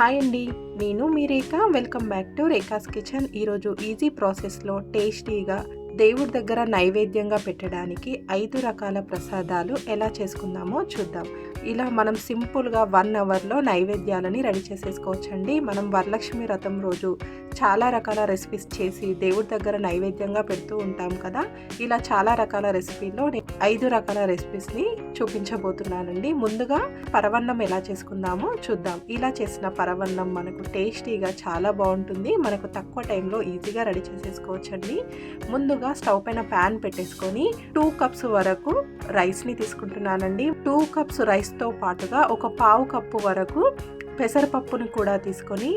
Hi అండి. నేను మీ Rekha. Welcome back to Rekha's kitchen. ఈరోజు ఈజీ ప్రాసెస్లో టేస్టీగా దేవుడి దగ్గర నైవేద్యంగా పెట్టడానికి ఐదు రకాల ప్రసాదాలు ఎలా చేసుకుందామో చూద్దాం. ఇలా మనం సింపుల్గా వన్ అవర్లో నైవేద్యాలని రెడీ చేసేసుకోవచ్చండి. మనం వరలక్ష్మి వ్రతం రోజు చాలా రకాల రెసిపీస్ చేసి దేవుడి దగ్గర నైవేద్యంగా పెడుతూ ఉంటాం కదా. ఇలా చాలా రకాల రెసిపీలో నేను ఐదు రకాల రెసిపీస్ని చూపించబోతున్నానండి. ముందుగా పరవన్నం ఎలా చేసుకుందామో చూద్దాం. ఇలా చేసిన పరవన్నం మనకు టేస్టీగా చాలా బాగుంటుంది. మనకు తక్కువ టైంలో ఈజీగా రెడీ చేసేసుకోవచ్చండి. ముందుగా స్టవ్ పైన ప్యాన్ పెట్టేసుకొని టూ కప్స్ వరకు రైస్ని తీసుకుంటున్నానండి. టూ కప్స్ రైస్ రైస్తో పాటుగా ఒక పావు కప్పు వరకు పెసరపప్పుని కూడా తీసుకొని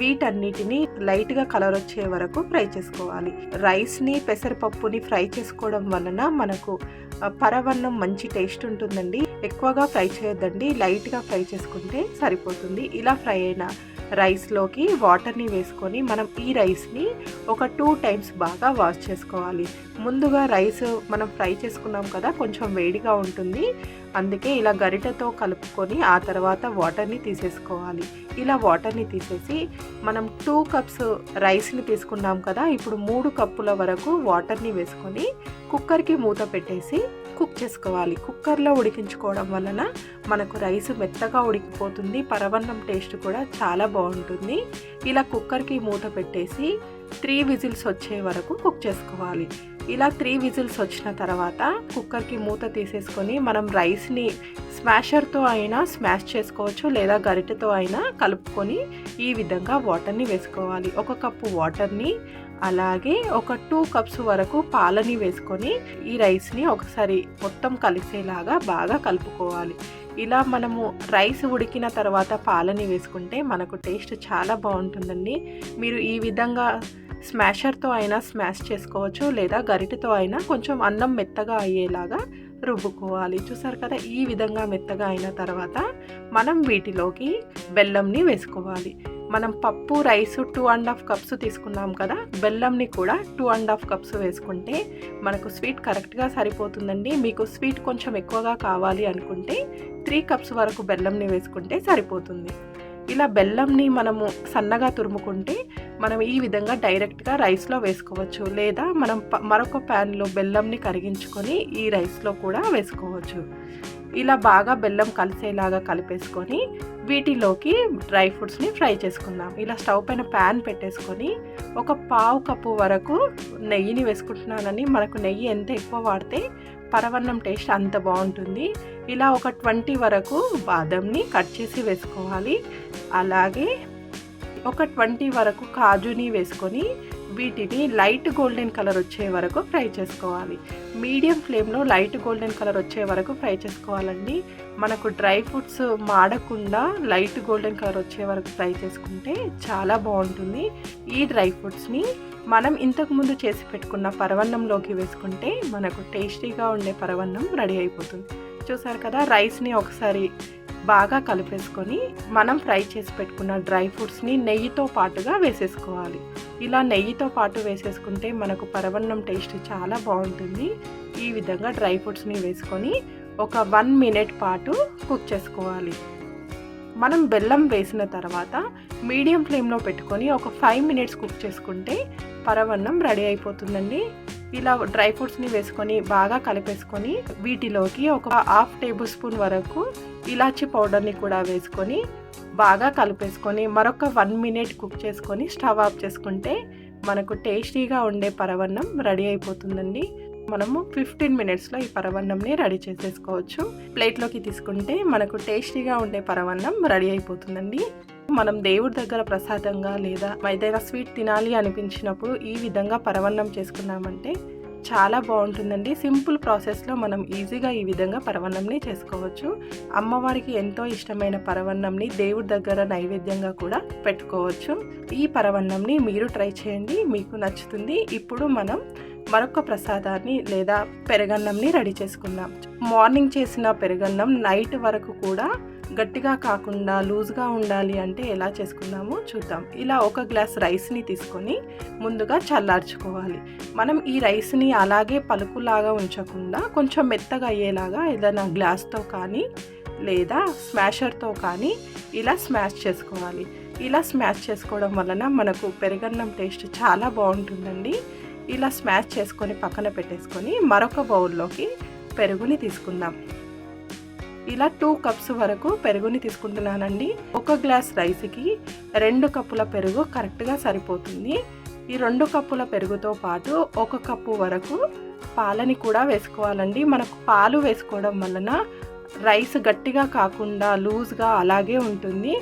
వీటన్నిటిని లైట్గా కలర్ వచ్చే వరకు ఫ్రై చేసుకోవాలి. రైస్ని పెసరపప్పుని ఫ్రై చేసుకోవడం వలన మనకు పరవన్నం మంచి టేస్ట్ ఉంటుందండి. ఎక్కువగా ఫ్రై చేయొద్దండి. లైట్గా ఫ్రై చేసుకుంటే సరిపోతుంది. ఇలా ఫ్రై అయిన రైస్లోకి వాటర్ని వేసుకొని మనం ఈ రైస్ని ఒక టూ టైమ్స్ బాగా వాష్ చేసుకోవాలి. ముందుగా రైస్ మనం ఫ్రై చేసుకున్నాం కదా కొంచెం వేడిగా ఉంటుంది. అందుకే ఇలా గరిటతో కలుపుకొని ఆ తర్వాత వాటర్ని తీసేసుకోవాలి. ఇలా వాటర్ని తీసేసి మనం టూ కప్స్ రైస్ని తీసుకున్నాం కదా ఇప్పుడు మూడు కప్పుల వరకు వాటర్ని వేసుకొని కుక్కర్కి మూత పెట్టేసి కుక్ చేసుకోవాలి. కుక్కర్లో ఉడికించుకోవడం వలన మనకు రైస్ మెత్తగా ఉడికిపోతుంది. పరవన్నం టేస్ట్ కూడా చాలా బాగుంటుంది. ఇలా కుక్కర్కి మూత పెట్టేసి త్రీ విజిల్స్ వచ్చే వరకు కుక్ చేసుకోవాలి. ఇలా త్రీ విజిల్స్ వచ్చిన తర్వాత కుక్కర్కి మూత తీసేసుకొని మనం రైస్ని స్మాషర్తో అయినా స్మాష్ చేసుకోవచ్చు లేదా గరిటెతో అయినా కలుపుకొని ఈ విధంగా వాటర్ని వేసుకోవాలి. ఒక కప్పు వాటర్ని అలాగే ఒక టూ కప్స్ వరకు పాలని వేసుకొని ఈ రైస్ని ఒకసారి మొత్తం కలిసేలాగా బాగా కలుపుకోవాలి. ఇలా మనము రైస్ ఉడికిన తర్వాత పాలని వేసుకుంటే మనకు టేస్ట్ చాలా బాగుంటుందండి. మీరు ఈ విధంగా స్మాషర్తో అయినా స్మాష్ చేసుకోవచ్చు లేదా గరిటెతో అయినా కొంచెం అన్నం మెత్తగా అయ్యేలాగా రుబ్బుకోవాలి. చూసారు కదా ఈ విధంగా మెత్తగా అయిన తర్వాత మనం వీటిలోకి బెల్లంని వేసుకోవాలి. మనం పప్పు rice two and half cups తీసుకున్నాం కదా బెల్లంని కూడా టూ అండ్ హాఫ్ కప్స్ వేసుకుంటే మనకు స్వీట్ కరెక్ట్గా సరిపోతుందండి. మీకు స్వీట్ కొంచెం ఎక్కువగా కావాలి అనుకుంటే త్రీ కప్స్ వరకు బెల్లంని వేసుకుంటే సరిపోతుంది. ఇలా బెల్లంని మనము సన్నగా తురుముకుంటే మనం ఈ విధంగా డైరెక్ట్గా రైస్లో వేసుకోవచ్చు. లేదా మనం మరొక ప్యాన్లో బెల్లంని కరిగించుకొని ఈ రైస్లో కూడా వేసుకోవచ్చు. ఇలా బాగా బెల్లం కలిసేలాగా కలిపేసుకొని వీటిలోకి డ్రై ఫ్రూట్స్ని ఫ్రై చేసుకుందాం. ఇలా స్టవ్ పైన ప్యాన్ పెట్టేసుకొని ఒక పావు కప్పు వరకు నెయ్యిని వేసుకుంటున్నానని మనకు నెయ్యి ఎంత ఎక్కువ వాడితే పరవన్నం టేస్ట్ అంత బాగుంటుంది. ఇలా ఒక ట్వంటీ వరకు బాదంని కట్ చేసి వేసుకోవాలి. అలాగే ఒక ట్వంటీ వరకు కాజుని వేసుకొని వీటిని లైట్ గోల్డెన్ కలర్ వచ్చే వరకు ఫ్రై చేసుకోవాలి. మీడియం ఫ్లేమ్లో లైట్ గోల్డెన్ కలర్ వచ్చే వరకు ఫ్రై చేసుకోవాలండి. మనకు డ్రై ఫ్రూట్స్ మాడకుండా లైట్ గోల్డెన్ కలర్ వచ్చే వరకు ఫ్రై చేసుకుంటే చాలా బాగుంటుంది. ఈ డ్రై ఫ్రూట్స్ని మనం ఇంతకుముందు చేసి పెట్టుకున్న పరవన్నంలోకి వేసుకుంటే మనకు టేస్టీగా ఉండే పరవన్నం రెడీ అయిపోతుంది. చూసారు కదా రైస్ని ఒకసారి బాగా కలిపేసుకొని మనం ఫ్రై చేసి పెట్టుకున్న డ్రై ఫ్రూట్స్ని నెయ్యితో పాటుగా వేసేసుకోవాలి. ఇలా నెయ్యితో పాటు వేసేసుకుంటే మనకు పరవన్నం టేస్ట్ చాలా బాగుంటుంది. ఈ విధంగా డ్రై ఫ్రూట్స్ని వేసుకొని ఒక వన్ మినిట్ పాటు కుక్ చేసుకోవాలి. మనం బెల్లం వేసిన తర్వాత మీడియం ఫ్లేమ్లో పెట్టుకొని ఒక ఫైవ్ మినిట్స్ కుక్ చేసుకుంటే పరవన్నం రెడీ అయిపోతుందండి. ఇలా డ్రై ఫ్రూట్స్ని వేసుకొని బాగా కలిపేసుకొని వీటిలోకి ఒక హాఫ్ టేబుల్ స్పూన్ వరకు ఇలాచి పౌడర్ని కూడా వేసుకొని బాగా కలిపేసుకొని మరొక వన్ మినిట్ కుక్ చేసుకొని స్టవ్ ఆఫ్ చేసుకుంటే మనకు టేస్టీగా ఉండే పరవన్నం రెడీ అయిపోతుందండి. మనము ఫిఫ్టీన్ మినిట్స్లో ఈ పరవన్నంని రెడీ చేసేసుకోవచ్చు. ప్లేట్లోకి తీసుకుంటే మనకు టేస్టీగా ఉండే పరవన్నం రెడీ అయిపోతుందండి. మనం దేవుడి దగ్గర ప్రసాదంగా లేదా ఏదైనా స్వీట్ తినాలి అనిపించినప్పుడు ఈ విధంగా పరవన్నం చేసుకున్నామంటే చాలా బాగుంటుందండి. సింపుల్ ప్రాసెస్లో మనం ఈజీగా ఈ విధంగా పరవన్నంని చేసుకోవచ్చు. అమ్మవారికి ఎంతో ఇష్టమైన పరవన్నంని దేవుడి దగ్గర నైవేద్యంగా కూడా పెట్టుకోవచ్చు. ఈ పరవన్నంని మీరు ట్రై చేయండి. మీకు నచ్చుతుంది. ఇప్పుడు మనం మరొక ప్రసాదాన్ని లేదా పెరగన్నంని రెడీ చేసుకుందాం. మార్నింగ్ చేసిన పెరగన్నం నైట్ వరకు కూడా గట్టిగా కాకుండా లూజ్గా ఉండాలి అంటే ఎలా చేసుకుందామో చూద్దాం. ఇలా ఒక గ్లాస్ రైస్ని తీసుకొని ముందుగా చల్లార్చుకోవాలి. మనం ఈ రైస్ని అలాగే పలుకులాగా ఉంచకుండా కొంచెం మెత్తగా అయ్యేలాగా ఏదైనా గ్లాస్తో కానీ లేదా స్మాషర్తో కానీ ఇలా స్మాష్ చేసుకోవాలి. ఇలా స్మాష్ చేసుకోవడం వలన మనకు పెరుగన్నం టేస్ట్ చాలా బాగుంటుందండి. ఇలా స్మాష్ చేసుకొని పక్కన పెట్టేసుకొని మరొక బౌల్లోకి పెరుగుని తీసుకుందాం. ఇలా టూ కప్స్ వరకు పెరుగుని తీసుకుంటున్నానండి. ఒక గ్లాస్ రైస్కి రెండు కప్పుల పెరుగు కరెక్ట్గా సరిపోతుంది. ఈ రెండు కప్పుల పెరుగుతో పాటు ఒక కప్పు వరకు పాలని కూడా వేసుకోవాలండి. మనకు పాలు వేసుకోవడం వలన రైస్ గట్టిగా కాకుండా లూజ్గా అలాగే ఉంటుంది.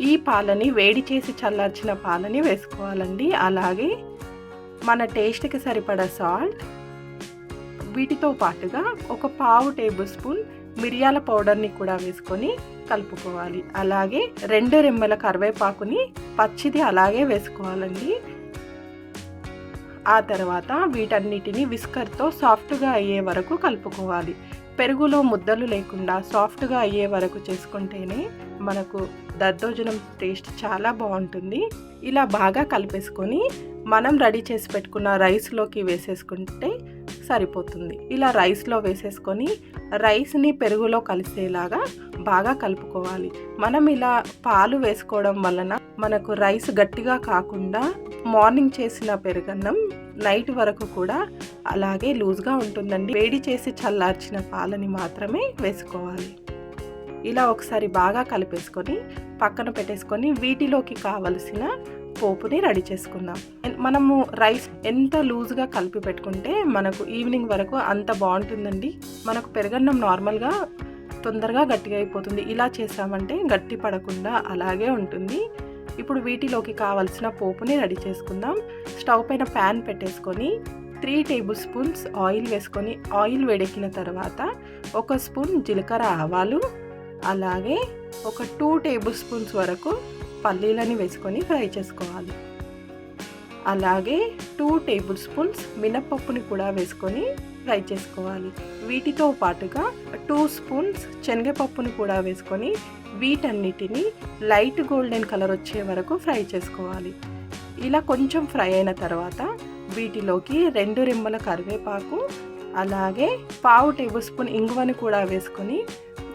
ఈ పాలని వేడి చేసి చల్లార్చిన పాలని వేసుకోవాలండి. అలాగే మన టేస్ట్కి సరిపడా సాల్ట్ వీటితో పాటుగా ఒక పావు టేబుల్ స్పూన్ మిరియాల పౌడర్ని కూడా వేసుకొని కలుపుకోవాలి. అలాగే రెండు రెమ్మల కరివేపాకుని పచ్చిది అలాగే వేసుకోవాలండి. ఆ తర్వాత వీటన్నిటిని విస్కర్తో సాఫ్ట్గా అయ్యే వరకు కలుపుకోవాలి. పెరుగులో ముద్దలు లేకుండా సాఫ్ట్గా అయ్యే వరకు చేసుకుంటేనే మనకు దద్దోజనం టేస్ట్ చాలా బాగుంటుంది. ఇలా బాగా కలిపేసుకొని మనం రెడీ చేసి పెట్టుకున్న రైస్లోకి వేసేసుకుంటే సరిపోతుంది. ఇలా రైస్లో వేసేసుకొని రైస్ని పెరుగులో కలిసేలాగా బాగా కలుపుకోవాలి. మనం ఇలా పాలు వేసుకోవడం వలన మనకు రైస్ గట్టిగా కాకుండా మార్నింగ్ చేసిన పెరుగన్నం నైట్ వరకు కూడా అలాగే లూజ్గా ఉంటుందండి. వేడి చేసి చల్లార్చిన పాలని మాత్రమే వేసుకోవాలి. ఇలా ఒకసారి బాగా కలిపేసుకొని పక్కన పెట్టేసుకొని వీటిలోకి కావలసిన పోపుని రెడీ చేసుకుందాం. మనము రైస్ ఎంత లూజ్గా కలిపి పెట్టుకుంటే మనకు ఈవినింగ్ వరకు అంత బాగుంటుందండి. మనకు పెరగన్నం నార్మల్గా తొందరగా గట్టిగా అయిపోతుంది. ఇలా చేసామంటే గట్టి పడకుండా అలాగే ఉంటుంది. ఇప్పుడు వీటిలోకి కావలసిన పోపుని రెడీ చేసుకుందాం. స్టవ్ పైన ప్యాన్ పెట్టేసుకొని త్రీ టేబుల్ స్పూన్స్ ఆయిల్ వేసుకొని ఆయిల్ వేడెక్కిన తర్వాత ఒక స్పూన్ జీలకర్ర ఆవాలు అలాగే ఒక టూ టేబుల్ స్పూన్స్ వరకు పల్లీలని వేసుకొని ఫ్రై చేసుకోవాలి. అలాగే టూ టేబుల్ స్పూన్స్ మినప్పప్పుని కూడా వేసుకొని ఫ్రై చేసుకోవాలి. వీటితో పాటుగా టూ స్పూన్స్ శనగపప్పుని కూడా వేసుకొని వీటన్నిటిని లైట్ గోల్డెన్ కలర్ వచ్చే వరకు ఫ్రై చేసుకోవాలి. ఇలా కొంచెం ఫ్రై అయిన తర్వాత వీటిలోకి రెండు రిమ్మల కరివేపాకు అలాగే పావు టేబుల్ స్పూన్ ఇంగువని కూడా వేసుకొని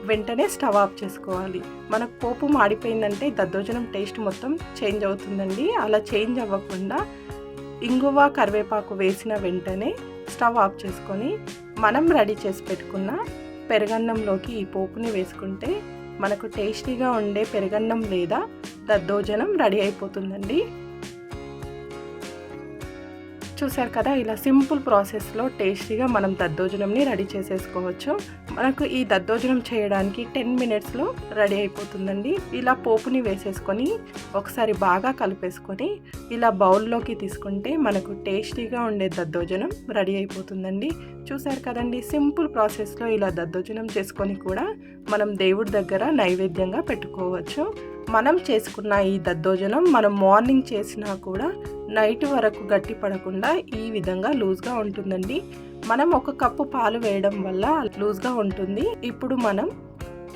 వెంటనే స్టవ్ ఆఫ్ చేసుకోవాలి. మనకు పోపు మాడిపోయిందంటే దద్దోజనం టేస్ట్ మొత్తం చేంజ్ అవుతుందండి. అలా చేంజ్ అవ్వకుండా ఇంగువ కరివేపాకు వేసిన వెంటనే స్టవ్ ఆఫ్ చేసుకొని మనం రెడీ చేసి పెట్టుకున్న పెరగన్నంలోకి ఈ పోపుని వేసుకుంటే మనకు టేస్టీగా ఉండే పెరగన్నం లేదా దద్దోజనం రెడీ అయిపోతుందండి. చూసారు కదా ఇలా సింపుల్ ప్రాసెస్లో టేస్టీగా మనం దద్దోజనంని రెడీ చేసేసుకోవచ్చు. మనకు ఈ దద్దోజనం చేయడానికి టెన్ మినిట్స్లో రెడీ అయిపోతుందండి. ఇలా పోపుని వేసేసుకొని ఒకసారి బాగా కలిపేసుకొని ఇలా బౌల్లోకి తీసుకుంటే మనకు టేస్టీగా ఉండే దద్దోజనం రెడీ అయిపోతుందండి. చూసారు కదండి సింపుల్ ప్రాసెస్లో ఇలా దద్దోజనం చేసుకొని కూడా మనం దేవుడి దగ్గర నైవేద్యంగా పెట్టుకోవచ్చు. మనం చేసుకున్న ఈ దద్దోజనం మనం మార్నింగ్ చేసినా కూడా నైట్ వరకు గట్టి పడకుండా ఈ విధంగా లూజ్గా ఉంటుందండి. మనం ఒక కప్పు పాలు వేయడం వల్ల లూజ్గా ఉంటుంది. ఇప్పుడు మనం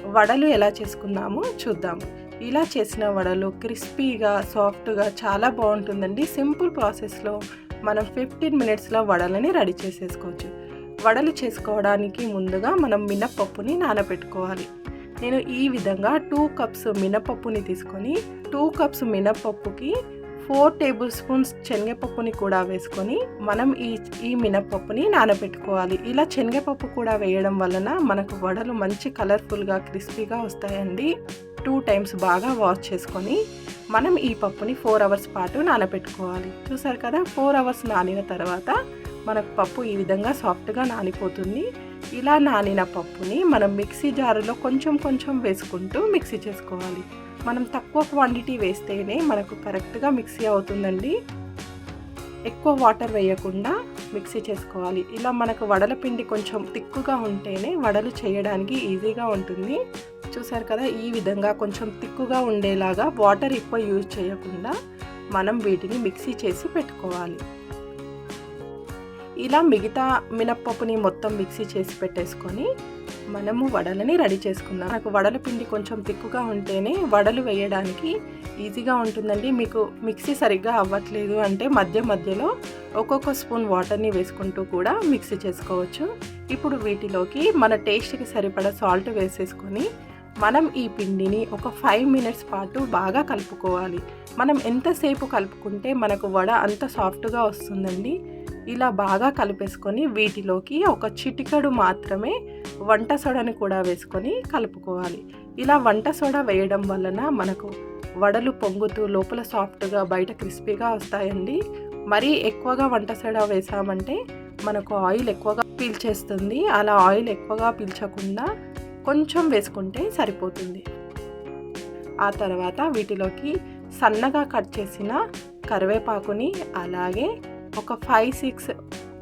వడలు ఎలా చేసుకుందామో చూద్దాం. ఇలా చేసిన వడలు క్రిస్పీగా సాఫ్ట్గా చాలా బాగుంటుందండి. సింపుల్ ప్రాసెస్లో మనం ఫిఫ్టీన్ మినిట్స్లో వడలని రెడీ చేసేసుకోవచ్చు. వడలు చేసుకోవడానికి ముందుగా మనం మినప్పప్పుని నానబెట్టుకోవాలి. నేను ఈ విధంగా టూ కప్స్ మినపప్పుని తీసుకొని టూ కప్స్ మినపప్పుకి ఫోర్ టేబుల్ స్పూన్స్ శనగపప్పుని కూడా వేసుకొని మనం ఈ ఈ మినపప్పుని నానబెట్టుకోవాలి. ఇలా శనగపప్పు కూడా వేయడం వలన మనకు వడలు మంచి కలర్ఫుల్గా క్రిస్పీగా వస్తాయండి. టూ టైమ్స్ బాగా వాష్ చేసుకొని మనం ఈ పప్పుని ఫోర్ అవర్స్ పాటు నానబెట్టుకోవాలి. చూసారు కదా ఫోర్ అవర్స్ నానిన తర్వాత మనకు పప్పు ఈ విధంగా సాఫ్ట్గా నానిపోతుంది. ఇలా నానిన పప్పుని మనం మిక్సీ జారులో కొంచెం కొంచెం వేసుకుంటూ మిక్సీ చేసుకోవాలి. మనం తక్కువ క్వాంటిటీ వేస్తేనే మనకు కరెక్ట్గా మిక్సీ అవుతుందండి. ఎక్కువ వాటర్ వేయకుండా మిక్సీ చేసుకోవాలి. ఇలా మనకు వడల పిండి కొంచెం తిక్కుగా ఉంటేనే వడలు చేయడానికి ఈజీగా ఉంటుంది. చూసారు కదా ఈ విధంగా కొంచెం తిక్కుగా ఉండేలాగా వాటర్ ఎక్కువ యూజ్ చేయకుండా మనం వీటిని మిక్సీ చేసి పెట్టుకోవాలి. ఇలా మిగతా మినప్పప్పుని మొత్తం మిక్సీ చేసి పెట్టేసుకొని మనము వడలని రెడీ చేసుకుందాం. నాకు వడల పిండి కొంచెం తిక్కుగా ఉంటేనే వడలు వేయడానికి ఈజీగా ఉంటుందండి. మీకు మిక్సీ సరిగ్గా అవ్వట్లేదు అంటే మధ్య మధ్యలో ఒక్కొక్క స్పూన్ వాటర్ని వేసుకుంటూ కూడా మిక్సీ చేసుకోవచ్చు. ఇప్పుడు వీటిలోకి మన టేస్ట్కి సరిపడా సాల్ట్ వేసేసుకొని మనం ఈ పిండిని ఒక ఫైవ్ మినిట్స్ పాటు బాగా కలుపుకోవాలి. మనం ఎంతసేపు కలుపుకుంటే మనకు వడ అంత సాఫ్ట్గా వస్తుందండి. ఇలా బాగా కలిపేసుకొని వీటిలోకి ఒక చిటికడు మాత్రమే వంట సోడాని కూడా వేసుకొని కలుపుకోవాలి. ఇలా వంట సోడా వేయడం వలన మనకు వడలు పొంగుతూ లోపల సాఫ్ట్గా బయట క్రిస్పీగా వస్తాయండి. మరీ ఎక్కువగా వంట సోడా వేసామంటే మనకు ఆయిల్ ఎక్కువగా పీల్చేస్తుంది. అలా ఆయిల్ ఎక్కువగా పీల్చకుండా కొంచెం వేసుకుంటే సరిపోతుంది. ఆ తర్వాత వీటిలోకి సన్నగా కట్ చేసిన కరివేపాకుని అలాగే ఒక ఫైవ్ సిక్స్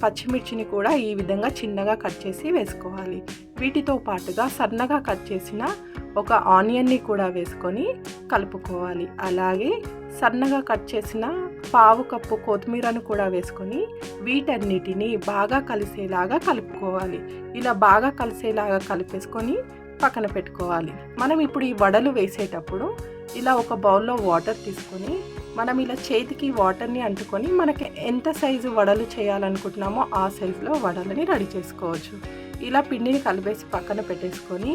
పచ్చిమిర్చిని కూడా ఈ విధంగా చిన్నగా కట్ చేసి వేసుకోవాలి. వీటితో పాటుగా సన్నగా కట్ చేసిన ఒక ఆనియన్ని కూడా వేసుకొని కలుపుకోవాలి. అలాగే సన్నగా కట్ చేసిన పావు కప్పు కొత్తిమీరను కూడా వేసుకొని వీటన్నిటిని బాగా కలిసేలాగా కలుపుకోవాలి. ఇలా బాగా కలిసేలాగా కలిపేసుకొని పక్కన పెట్టుకోవాలి. మనం ఇప్పుడు ఈ వడలు వేసేటప్పుడు ఇలా ఒక బౌల్లో వాటర్ తీసుకొని మనం ఇలా చేతికి వాటర్ని అంటుకొని మనకి ఎంత సైజు వడలు చేయాలనుకుంటున్నామో ఆ సైజులో వడలని రెడీ చేసుకోవచ్చు. ఇలా పిండిని కలిపేసి పక్కన పెట్టేసుకొని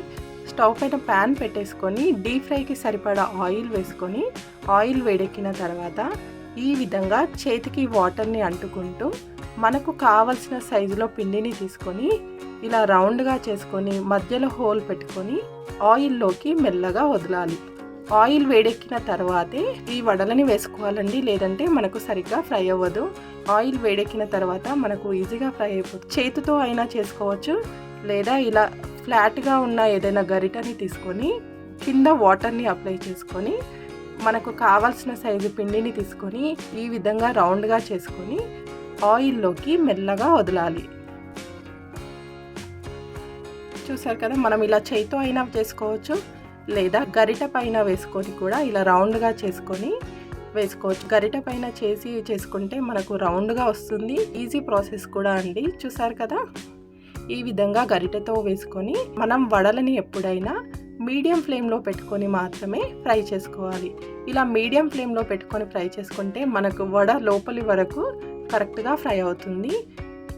స్టవ్ పైన ప్యాన్ పెట్టేసుకొని డీప్ ఫ్రైకి సరిపడా ఆయిల్ వేసుకొని ఆయిల్ వేడెక్కిన తర్వాత ఈ విధంగా చేతికి వాటర్ని అంటుకుంటూ మనకు కావలసిన సైజులో పిండిని తీసుకొని ఇలా రౌండ్గా చేసుకొని మధ్యలో హోల్ పెట్టుకొని ఆయిల్లోకి మెల్లగా వదలాలి. ఆయిల్ వేడెక్కిన తర్వాతే ఈ వడలని వేసుకోవాలండి. లేదంటే మనకు సరిగ్గా ఫ్రై అవ్వదు. ఆయిల్ వేడెక్కిన తర్వాత మనకు ఈజీగా ఫ్రై అయిపోతుంది చేతితో అయినా చేసుకోవచ్చు. లేదా ఇలా ఫ్లాట్గా ఉన్న ఏదైనా గరిటని తీసుకొని కింద వాటర్ని అప్లై చేసుకొని మనకు కావాల్సిన సైజు పిండిని తీసుకొని ఈ విధంగా రౌండ్గా చేసుకొని ఆయిల్లోకి మెల్లగా వదలాలి. చూసారు కదా మనం ఇలా చేయితో అయినా చేసుకోవచ్చు. లేదా గరిట పైన వేసుకొని కూడా ఇలా రౌండ్గా చేసుకొని వేసుకోవచ్చు. గరిట పైన చేసి చేసుకుంటే మనకు రౌండ్గా వస్తుంది. ఈజీ ప్రాసెస్ కూడా అండి. చూసారు కదా? ఈ విధంగా గరిటెతో వేసుకొని మనం వడలని ఎప్పుడైనా మీడియం ఫ్లేమ్లో పెట్టుకొని మాత్రమే ఫ్రై చేసుకోవాలి. ఇలా మీడియం ఫ్లేమ్లో పెట్టుకొని ఫ్రై చేసుకుంటే మనకు వడ లోపలి వరకు కరెక్ట్గా ఫ్రై అవుతుంది.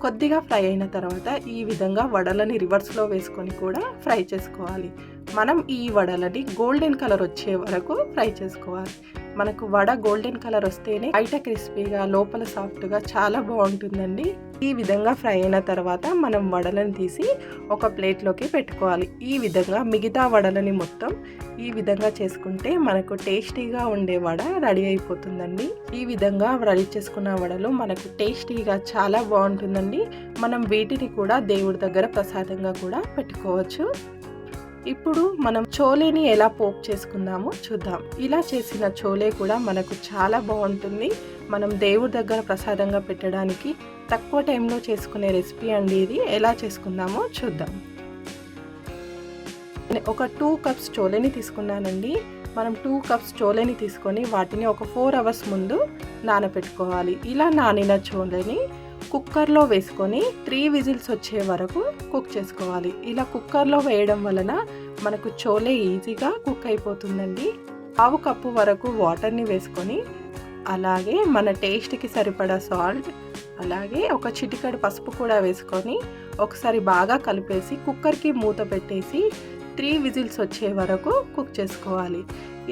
కొద్దిగా ఫ్రై అయిన తర్వాత ఈ విధంగా వడలని రివర్స్లో వేసుకొని కూడా ఫ్రై చేసుకోవాలి. మనం ఈ వడలని గోల్డెన్ కలర్ వచ్చే వరకు ఫ్రై చేసుకోవాలి. మనకు వడ గోల్డెన్ కలర్ వస్తేనే బయట క్రిస్పీగా లోపల సాఫ్ట్గా చాలా బాగుంటుందండి. ఈ విధంగా ఫ్రై అయిన తర్వాత మనం వడలను తీసి ఒక ప్లేట్లోకి పెట్టుకోవాలి. ఈ విధంగా మిగతా వడలని మొత్తం ఈ విధంగా చేసుకుంటే మనకు టేస్టీగా ఉండే వడ రెడీ అయిపోతుందండి. ఈ విధంగా రెడీ చేసుకున్న వడలు మనకు టేస్టీగా చాలా బాగుంటుందండి. మనం వీటిని కూడా దేవుడి దగ్గర ప్రసాదంగా కూడా పెట్టుకోవచ్చు. ఇప్పుడు మనం చోలేని ఎలా పోప్ చేసుకుందామో చూద్దాం. ఇలా చేసిన చోలే కూడా మనకు చాలా బాగుంటుంది. మనం దేవుడి దగ్గర ప్రసాదంగా పెట్టడానికి తక్కువ టైంలో చేసుకునే రెసిపీ అండి ఇది. ఎలా చేసుకుందామో చూద్దాం. ఒక టూ కప్స్ చోలేని తీసుకున్నానండి. మనం టూ కప్స్ చోలేని తీసుకొని వాటిని ఒక ఫోర్ అవర్స్ ముందు నానబెట్టుకోవాలి ఇలా నానిన చోలేని కుక్కర్లో వేసుకొని త్రీ విజిల్స్ వచ్చే వరకు కుక్ చేసుకోవాలి. ఇలా కుక్కర్లో వేయడం వలన మనకు చోలే ఈజీగా కుక్ అయిపోతుందండి. పావు కప్పు వరకు వాటర్ని వేసుకొని అలాగే మన టేస్ట్కి సరిపడా సాల్ట్ అలాగే ఒక చిటికడు పసుపు కూడా వేసుకొని ఒకసారి బాగా కలిపేసి కుక్కర్కి మూత పెట్టేసి త్రీ విజిల్స్ వచ్చే వరకు కుక్ చేసుకోవాలి.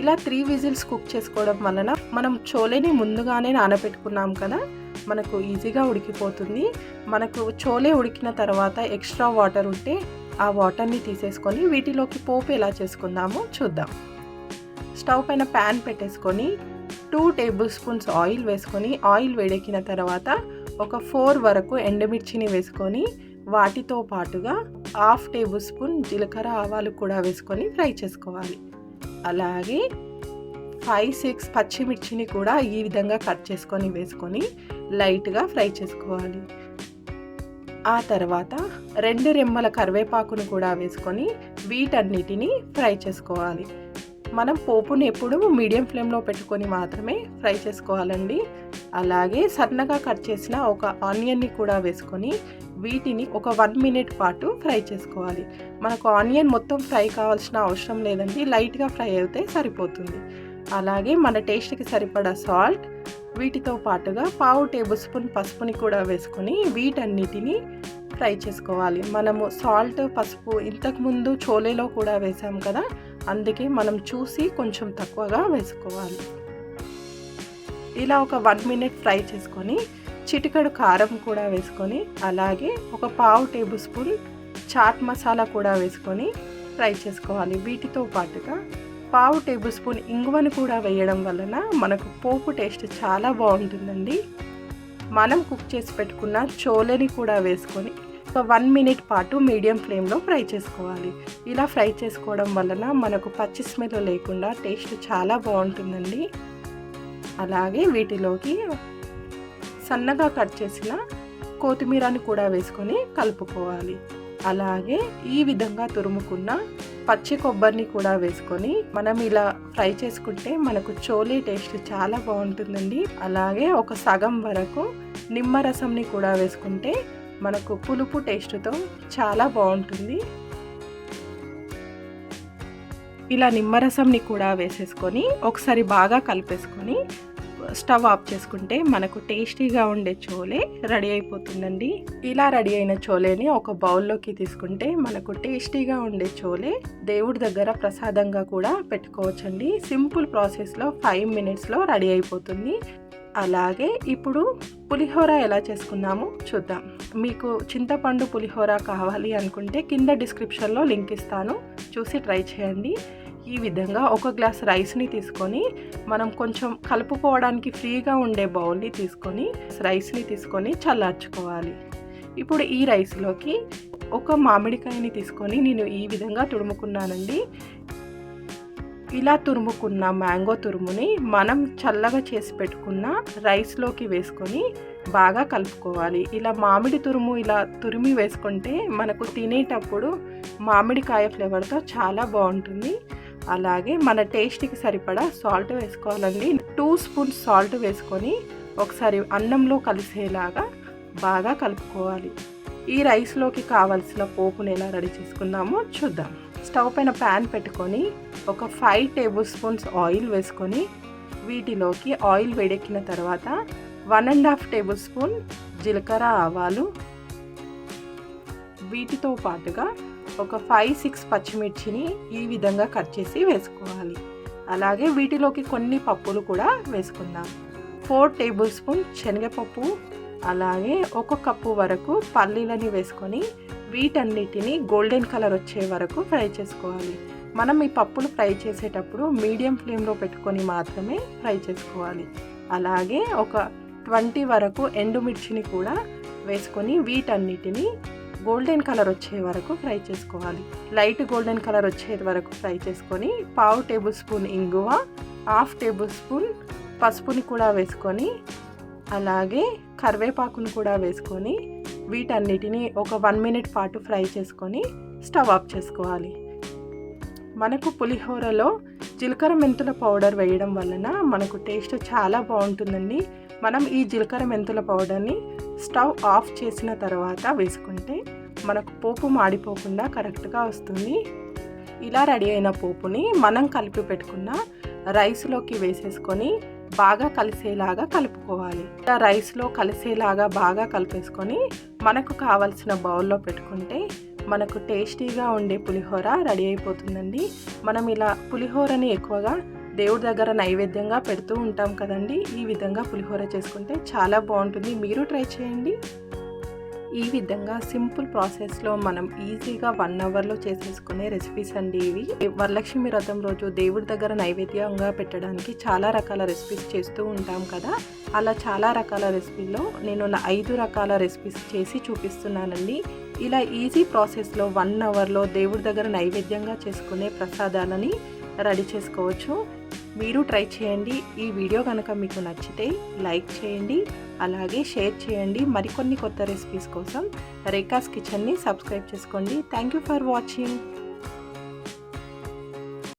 ఇలా త్రీ విజిల్స్ కుక్ చేసుకోవడం వలన మనం చోలేని ముందుగానే నానబెట్టుకున్నాం కదా మనకు ఈజీగా ఉడికిపోతుంది. మనకు చోలే ఉడికిన తర్వాత ఎక్స్ట్రా వాటర్ ఉంటే ఆ వాటర్ని తీసేసుకొని వీటిలోకి పోపు ఎలా చేసుకుందామో చూద్దాం. స్టవ్ పైన ప్యాన్ పెట్టేసుకొని టూ టేబుల్ స్పూన్స్ ఆయిల్ వేసుకొని ఆయిల్ వేడెక్కిన తర్వాత ఒక ఫోర్ వరకు ఎండుమిర్చిని వేసుకొని వాటితో పాటుగా హాఫ్ టేబుల్ స్పూన్ జీలకర్ర ఆవాలు కూడా వేసుకొని ఫ్రై చేసుకోవాలి. అలాగే ఫైవ్ సిక్స్ పచ్చిమిర్చిని కూడా ఈ విధంగా కట్ చేసుకొని వేసుకొని లైట్గా ఫ్రై చేసుకోవాలి. ఆ తర్వాత రెండు రెమ్మల కరివేపాకును కూడా వేసుకొని వీటన్నిటిని ఫ్రై చేసుకోవాలి. మనం పోపుని ఎప్పుడు మీడియం ఫ్లేమ్లో పెట్టుకొని మాత్రమే ఫ్రై చేసుకోవాలండి. అలాగే సన్నగా కట్ చేసిన ఒక ఆనియన్ని కూడా వేసుకొని వీటిని ఒక వన్ మినిట్ పాటు ఫ్రై చేసుకోవాలి. మనకు ఆనియన్ మొత్తం ఫ్రై కావాల్సిన అవసరం లేదండి. లైట్గా ఫ్రై అయితే సరిపోతుంది. అలాగే మన టేస్ట్కి సరిపడా సాల్ట్ వీటితో పాటుగా పావు టేబుల్ స్పూన్ పసుపుని కూడా వేసుకొని వీటన్నిటిని ఫ్రై చేసుకోవాలి. మనము సాల్ట్ పసుపు ఇంతకుముందు చోలేలో కూడా వేసాం కదా అందుకే మనం చూసి కొంచెం తక్కువగా వేసుకోవాలి. ఇలా ఒక వన్ మినిట్ ఫ్రై చేసుకొని చిటికడు కారం కూడా వేసుకొని అలాగే ఒక పావు టేబుల్ స్పూన్ చాట్ మసాలా కూడా వేసుకొని ఫ్రై చేసుకోవాలి. వీటితో పాటుగా పావు టేబుల్ స్పూన్ ఇంగువను కూడా వేయడం వలన మనకు పోపు టేస్ట్ చాలా బాగుంటుందండి. మనం కుక్ చేసి పెట్టుకున్న చోలని కూడా వేసుకొని ఒక వన్ మినిట్ పాటు మీడియం ఫ్లేమ్లో ఫ్రై చేసుకోవాలి. ఇలా ఫ్రై చేసుకోవడం వలన మనకు పచ్చి స్మెల్ లేకుండా టేస్ట్ చాలా బాగుంటుందండి. అలాగే వీటిలోకి సన్నగా కట్ చేసిన కొత్తిమీరని కూడా వేసుకొని కలుపుకోవాలి. అలాగే ఈ విధంగా తురుముకున్న పచ్చి కొబ్బరిని కూడా వేసుకొని మనం ఇలా ఫ్రై చేసుకుంటే మనకు చోలీ టేస్ట్ చాలా బాగుంటుందండి. అలాగే ఒక సగం వరకు నిమ్మరసంని కూడా వేసుకుంటే మనకు పులుపు టేస్ట్తో చాలా బాగుంటుంది. ఇలా నిమ్మరసంని కూడా వేసేసుకొని ఒకసారి బాగా కలిపేసుకొని స్టవ్ ఆఫ్ చేసుకుంటే మనకు టేస్టీగా ఉండే చోలే రెడీ అయిపోతుందండి. ఇలా రెడీ అయిన చోలేని ఒక బౌల్లోకి తీసుకుంటే మనకు టేస్టీగా ఉండే చోలే దేవుడి దగ్గర ప్రసాదంగా కూడా పెట్టుకోవచ్చండి. సింపుల్ ప్రాసెస్లో ఫైవ్ మినిట్స్లో రెడీ అయిపోతుంది. అలాగే ఇప్పుడు పులిహోర ఎలా చేసుకుందామో చూద్దాం. మీకు చింతపండు పులిహోర కావాలి అనుకుంటే కింద డిస్క్రిప్షన్లో లింక్ ఇస్తాను. చూసి ట్రై చేయండి. ఈ విధంగా ఒక గ్లాస్ రైస్ని తీసుకొని మనం కొంచెం కలుపుకోవడానికి ఫ్రీగా ఉండే బౌల్ని తీసుకొని రైస్ని తీసుకొని చల్లార్చుకోవాలి. ఇప్పుడు ఈ రైస్లోకి ఒక మామిడికాయని తీసుకొని నేను ఈ విధంగా తురుముకున్నానండి. ఇలా తురుముకున్న మ్యాంగో తురుముని మనం చల్లగా చేసి పెట్టుకున్న రైస్లోకి వేసుకొని బాగా కలుపుకోవాలి. ఇలా మామిడి తురుము ఇలా తురిమి వేసుకుంటే మనకు తినేటప్పుడు మామిడికాయ ఫ్లేవర్తో చాలా బాగుంటుంది. అలాగే మన టేస్ట్కి సరిపడా సాల్ట్ వేసుకోవాలండి. టూ స్పూన్స్ సాల్ట్ వేసుకొని ఒకసారి అన్నంలో కలిసేలాగా బాగా కలుపుకోవాలి. ఈ రైస్లోకి కావలసిన పోపుని ఎలా రెడీ చేసుకుందామో చూద్దాం. స్టవ్ పైన ప్యాన్ పెట్టుకొని ఒక ఫైవ్ టేబుల్ స్పూన్స్ ఆయిల్ వేసుకొని వీటిలోకి ఆయిల్ వేడెక్కిన తర్వాత one and half tablespoon జీలకర్ర ఆవాలు. వీటితో పాటుగా ఒక ఫైవ్ సిక్స్ పచ్చిమిర్చిని ఈ విధంగా కట్ చేసి వేసుకోవాలి. అలాగే వీటిలోకి కొన్ని పప్పులు కూడా వేసుకుందాం. ఫోర్ టేబుల్ స్పూన్ శనగపప్పు అలాగే ఒక కప్పు వరకు పల్లీలని వేసుకొని వీటన్నిటిని గోల్డెన్ కలర్ వచ్చే వరకు ఫ్రై చేసుకోవాలి. మనం ఈ పప్పులు ఫ్రై చేసేటప్పుడు మీడియం ఫ్లేమ్లో పెట్టుకొని మాత్రమే ఫ్రై చేసుకోవాలి. అలాగే ఒక ట్వంటీ వరకు ఎండుమిర్చిని కూడా వేసుకొని వీటన్నిటిని గోల్డెన్ కలర్ వచ్చే వరకు ఫ్రై చేసుకోవాలి. లైట్ గోల్డెన్ కలర్ వచ్చే వరకు ఫ్రై చేసుకొని పావు టేబుల్ స్పూన్ ఇంగువ హాఫ్ టేబుల్ స్పూన్ పసుపుని కూడా వేసుకొని అలాగే కరివేపాకును కూడా వేసుకొని వీటన్నిటిని ఒక వన్ మినిట్ పాటు ఫ్రై చేసుకొని స్టవ్ ఆఫ్ చేసుకోవాలి. మనకు పులిహోరలో జీలకర్ర మెంతుల పౌడర్ వేయడం వలన మనకు టేస్ట్ చాలా బాగుంటుందండి. మనం ఈ జీలకర్ర మెంతుల పౌడర్ని స్టవ్ ఆఫ్ చేసిన తర్వాత వేసుకుంటే మనకు పోపు మాడిపోకుండా కరెక్ట్గా వస్తుంది. ఇలా రెడీ అయిన పోపుని మనం కలిపి పెట్టుకున్న రైస్లోకి వేసేసుకొని బాగా కలిసేలాగా కలుపుకోవాలి. ఇలా రైస్లో కలిసేలాగా బాగా కలిపేసుకొని మనకు కావలసిన బౌల్లో పెట్టుకుంటే మనకు టేస్టీగా ఉండే పులిహోర రెడీ అయిపోతుందండి. మనం ఇలా పులిహోరని ఎక్కువగా దేవుడి దగ్గర నైవేద్యంగా పెడుతూ ఉంటాం కదండి. ఈ విధంగా పులిహోర చేసుకుంటే చాలా బాగుంటుంది. మీరు ట్రై చేయండి. ఈ విధంగా సింపుల్ ప్రాసెస్లో మనం ఈజీగా వన్ అవర్లో చేసేసుకునే రెసిపీస్ అండి ఇవి. వరలక్ష్మి వ్రతం రోజు దేవుడి దగ్గర నైవేద్యంగా పెట్టడానికి చాలా రకాల రెసిపీస్ చేస్తూ ఉంటాం కదా. అలా చాలా రకాల రెసిపీలో నేను నా ఐదు రకాల రెసిపీస్ చేసి చూపిస్తున్నానండి. ఇలా ఈజీ ప్రాసెస్లో వన్ అవర్లో దేవుడి దగ్గర నైవేద్యంగా చేసుకునే ప్రసాదాలని రెడీ చేసుకోవచ్చు. మీరు ట్రై చేయండి. ఈ వీడియో కనుక మీకు నచ్చితే లైక్ చేయండి. అలాగే షేర్ చేయండి. మరికొన్ని కొత్త రెసిపీస్ కోసం రేఖాస్ కిచెన్ని సబ్స్క్రైబ్ చేసుకోండి. Thank you for watching